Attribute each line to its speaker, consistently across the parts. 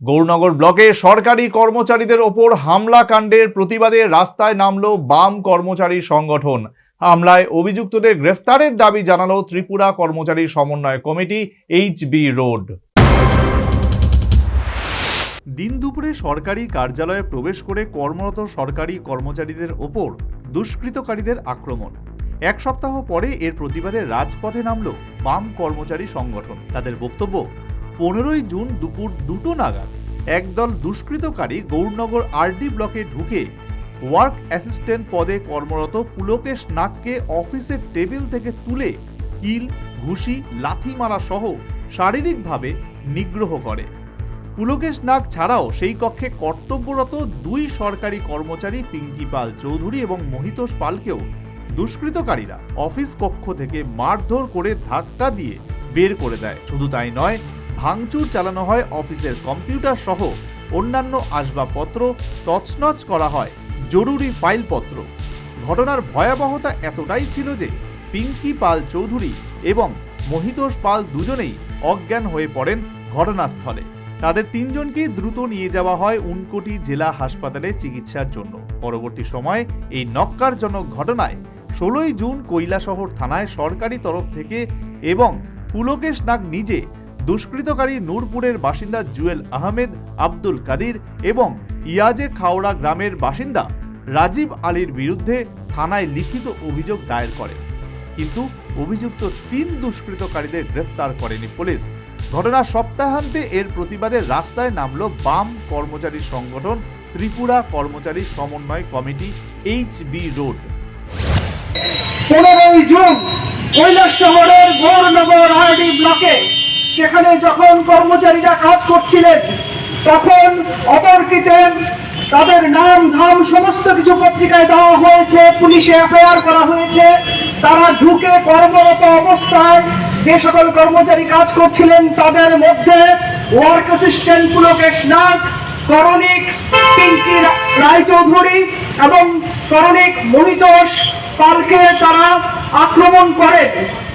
Speaker 1: গৌরনগর ব্লকে সরকারি কর্মচারীদের ওপর হামলা কাণ্ডের প্রতিবাদে রাস্তায় নামল বাম কর্মচারী সংগঠন। হামলায় অভিযুক্তদের গ্রেফতারের দাবি জানালো ত্রিপুরা কর্মচারী সমন্বয় কমিটি এইচবি রোড। দিন দুপুরে সরকারি কার্যালয়ে প্রবেশ করে কর্মরত সরকারি কর্মচারীদের ওপর দুষ্কৃতকারীদের আক্রমণ। এক সপ্তাহ পরে এর প্রতিবাদে রাজপথে নামল বাম কর্মচারী সংগঠন। তাদের বক্তব্য পনেরোই জুন দুপুর দুটো নাগাদ একদল দুষ্কৃতকারী গৌরনগর আরডি ব্লকে ঢুকে ওয়ার্ক অ্যাসিস্ট্যান্ট পদে কর্মরত পুলকেশ নাগকে অফিসের টেবিল থেকে তুলে কিল, ঘুষি, লাথি মারা সহ শারীরিকভাবে নিগ্রহ করে। পুলকেশ নাগ ছাড়াও সেই কক্ষে কর্তব্যরত দুই সরকারি কর্মচারী পিঙ্কি পাল চৌধুরী এবং মহিতোষ পালকেও দুষ্কৃতকারীরা অফিস কক্ষ থেকে মারধর করে ধাক্কা দিয়ে বের করে দেয়। শুধু তাই নয় ভাঙচুর চালানো হয় অফিসের কম্পিউটার সহ অন্যান্য আসবাবপত্র, তছনছ করা হয় জরুরি ফাইলপত্র। ঘটনার ভয়াবহতা এতটাই ছিল যে পিঙ্কি পাল চৌধুরী এবং মহিতোষ পাল দুজনেই অজ্ঞান হয়ে পড়েন ঘটনাস্থলে। তাদের তিনজনকে দ্রুত নিয়ে যাওয়া হয় উনকোটি জেলা হাসপাতালে চিকিৎসার জন্য। পরবর্তী সময়ে এই নক্কারজনক ঘটনায় ষোলোই জুন কৈলাসহর থানায় সরকারি তরফ থেকে এবং পুলকেশ নাগ নিজে দুষ্কৃতকারী নূরপুরের বাসিন্দা জুয়েল আহমেদ, আব্দুল কাদির এবং ইয়াজে খাওড়া গ্রামের বাসিন্দা রাজীব আলীর বিরুদ্ধে থানায় লিখিত অভিযোগ দায়ের করে। কিন্তু অভিযুক্ত তিন দুষ্কৃতকারীদের গ্রেফতার করেনি পুলিশ। ঘটনার সপ্তাহান্তে এর প্রতিবাদে রাস্তায় নামল বাম কর্মচারী সংগঠন ত্রিপুরা কর্মচারী সমন্বয় কমিটি এইচ বি রোড।
Speaker 2: পনেরোই জুন কৈলাস শহরের গৌরনগর আরডি ব্লকে সেখানে যখন কর্মচারীরা কাজ করছিলেন, তখন অতর্কিতে তাদের নাম ধাম সমস্ত কিছু পত্রিকায় দেওয়া হয়েছে, পুলিশে এফআইআর করা হয়েছে। তারা ঢুকে কর্মরত অবস্থায় যে সকল কর্মচারী কাজ করছিলেন, তাদের মধ্যে ওয়ার্ক অ্যাসিস্ট্যান্ট পুলকেশ নাগ, করণিক পিঙ্কি রায়চৌধুরী এবং করণিক মহিতোষ পালকে তারা আক্রমণ করেন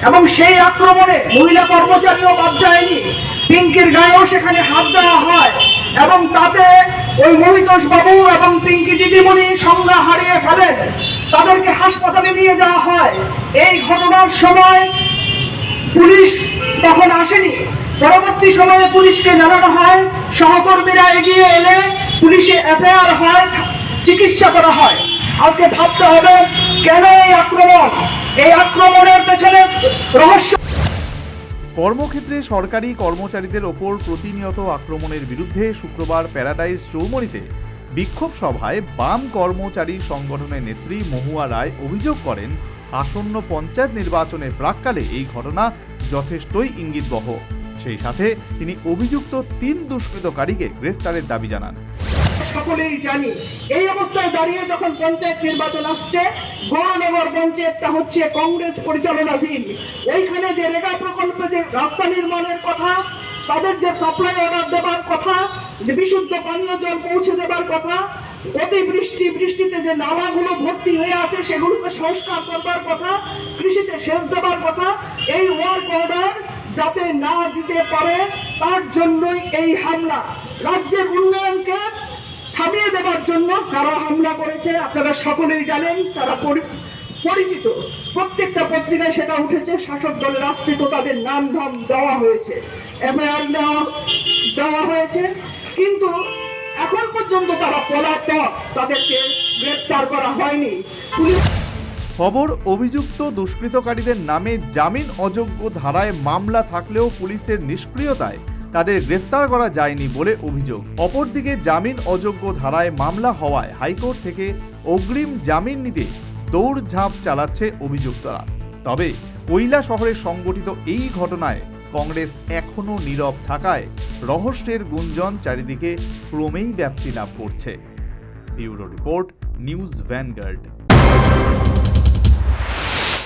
Speaker 2: এবং সেই আক্রমণে মহিলা কর্মচারীও বাদ যায়নি। পিঙ্কির গায়েও সেখানে হাত দেওয়া হয় এবং তাতে ওই মহিতোষ বাবু এবং পিঙ্কি দিদিমণি সংজ্ঞা হারিয়ে ফেলেন। তাদেরকে হাসপাতালে নিয়ে যাওয়া হয়। এই ঘটনার সময় পুলিশ তখন আসেনি। পরবর্তী সময়ে পুলিশকে জানানো হয়, সহকর্মীরা এগিয়ে এলে পুলিশে এফআইআর হয়, চিকিৎসা করা হয়। আজকে ভাবতে হবে, কেন এই আক্রমণ? এই আক্রমণের পেছনে রহস্য
Speaker 1: কর্মক্ষেত্রে সরকারি কর্মচারীদের ওপর প্রতিনিয়ত আক্রমণের বিরুদ্ধে শুক্রবার প্যারাডাইজ চৌমনিতে বিক্ষোভ সভায় বাম কর্মচারী সংগঠনের নেত্রী মহুয়া রায় অভিযোগ করেন, আসন্ন পঞ্চায়েত নির্বাচনের প্রাককালে এই ঘটনা যথেষ্টই ইঙ্গিতবহ। সেই সাথে তিনি অভিযুক্ত তিন দুষ্কৃতকারীকে গ্রেফতারের দাবি জানান।
Speaker 2: সকলেই জানি এই অবস্থায় দাঁড়িয়ে যখন পঞ্চায়েত নির্বাচন আসছে গৌরনগর পঞ্চায়েতটা হচ্ছে কংগ্রেস পরিচালনাধীন। এইখানে যে রেগা প্রকল্পে, যে রাস্তা নির্মাণের কথা, তাদের যে সাপ্লাই অর্ডার দেবার কথা, যে বিশুদ্ধ পানীয় জল পৌঁছে দেবার কথা অতি বৃষ্টি বৃষ্টিতে যে নালাগুলো ভর্তি হয়ে আছে, সেগুলোকে সংস্কার করবার কথা, কৃষিতে সেচ দেবার কথা, এই ওয়ার্ক অর্ডার যাতে না দিতে পারে, তার জন্যই এই হামলা। রাজ্যের উন্নয়নকে থামিয়ে দেওয়ার জন্য কারা হামলা করেছে, আপনারা সকলেই জানেন, তারা পরি- পরিচিত। প্রত্যেকটা পত্রিকায় সেটা উঠেছে, শাসক দলের আশ্রিত তাদের নাম ধাম দেওয়া হয়েছে। এফআইআর দেওয়া দেওয়া হয়েছে। কিন্তু এখন পর্যন্ত তারা পলাতক, তাদেরকে গ্রেপ্তার করা হয়নি। পুলিশ
Speaker 1: খবর, অভিযুক্ত দুষ্কৃতকারীদের নামে জামিন অযোগ্য ধারায় মামলা থাকলেও পুলিশের নিষ্ক্রিয়তায় তাদের গ্রেফতার করা যায়নি বলে অভিযোগ। অপরদিকে জামিন অযোগ্য ধারায় মামলা হওয়ায় হাইকোর্ট থেকে অগ্রিম জামিন নিতে দৌড়ঝাঁপ চালাচ্ছে অভিযুক্তরা। তবে কৈলা শহরে সংগঠিত এই ঘটনায় কংগ্রেস এখনও নীরব থাকায় রহস্যের গুঞ্জন চারিদিকে ক্রমেই ব্যাপ্তি লাভ করছে। Bureau report, news vanguard.